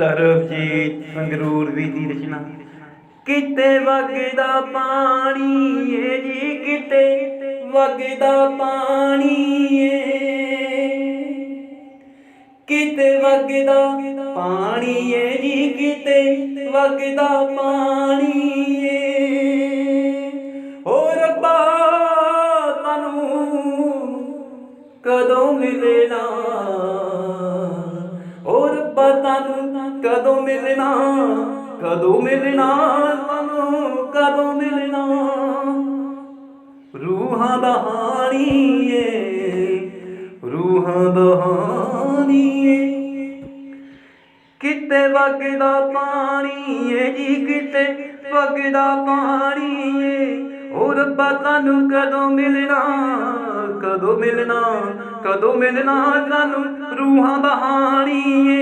ਸਰਬਜੀਤ ਸੰਗਰੂਰ ਵੀ ਦੀ ਰਚਨਾ। ਕਿਤੇ ਵਗਦਾ ਪਾਣੀ ਏ ਜੀ, ਕਿਤੇ ਵਗਦਾ ਪਾਣੀ ਏ। ਕਿਤੇ ਵਗਦਾ ਪਾਣੀ ਏ ਜੀ, ਕਿਤੇ ਵਗਦਾ ਪਾਣੀ ਏ। ਓ ਰੱਬਾ ਤਨੂੰ ਕਦੋਂ ਮਿਲਣਾ? ਰੱਬਾ ਕਦੋਂ ਮਿਲਣਾ? ਕਦੋਂ ਮਿਲਣਾ? ਤਨੂੰ ਕਦੋਂ ਮਿਲਣਾ? ਰੂਹਾਂ ਦਾ ਹਾਣੀ ਏ, ਰੂਹਾਂ ਦਾ ਹਾਣੀ ਏ। ਕਿਤੇ ਵਗਦਾ ਪਾਣੀ ਏ ਜੀ, ਕਿਤੇ ਵਗਦਾ ਪਾਣੀ ਏ। ਓ ਰੱਬਾ ਤੈਨੂੰ ਕਦੋਂ ਮਿਲਣਾ? ਕਦੋਂ ਮਿਲਣਾ? ਕਦੋਂ ਮਿਲਣਾ? ਸਾਨੂੰ ਰੂਹਾਂ ਦਾ ਹਾਣੀ ਏ।